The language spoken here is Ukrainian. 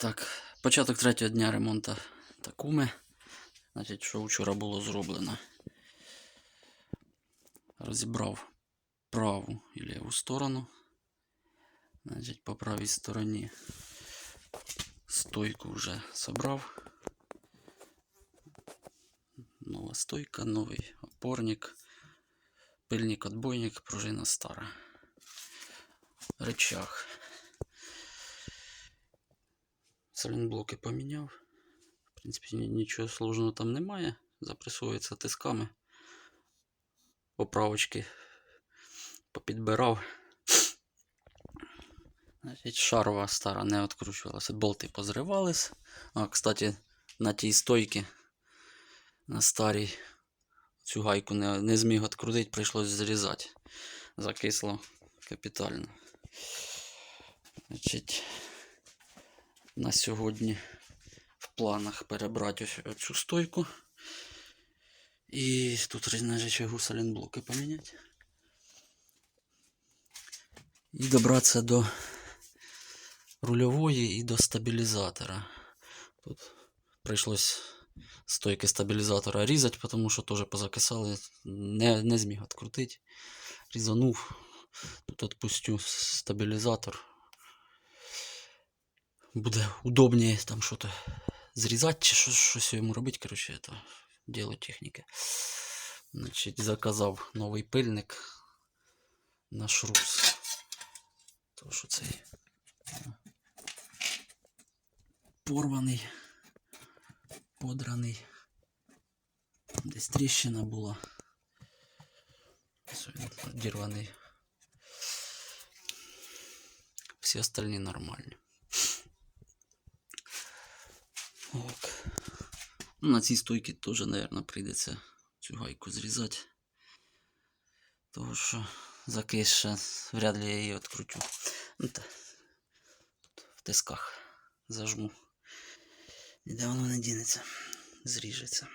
Так, початок третього дня ремонту Такуми. Значить, що вчора було зроблено. Розібрав праву і ліву сторону. Значить, по правій стороні стойку вже собрав. Нова стойка, новий опорник, пильник, отбойник, пружина стара. Рычаг. Салінблоки поміняв. В принципі, нічого сложного там немає. Запресовується тисками. Поправочки попідбирав. Значить, шарова стара не відкручувалася. Болти позривались. А, кстати, на тій стойці, на старій, цю гайку не, не зміг відкрутити, прийшлось зрізати. Закисло капітально. Значить, на сьогодні в планах перебрати ось цю стойку. І тут на речагу салінблоки поміняти. І добратися до рульової і до стабілізатора. Тут прийшлось стойки стабілізатора різати, тому що теж позакисали, не, не зміг відкрутити. Різанув. Тут відпустю стабілізатор. Буде удобніше там щось зрізати чи щось, щось йому робити. Коротше, це діло техніки. Значить, заказав новий пильник на шрус. То що цей е, порваний, подраний. Десь тріщина була. Ось він Дірваний. Всі остальні нормальні. Так. Ну, на цій стойці теж, мабуть, прийдеться цю гайку зрізати. Тому що закисше, вряд ли я її відкручу. Ну, тут в тисках зажму. Ніде воно не дінеться, зріжеться.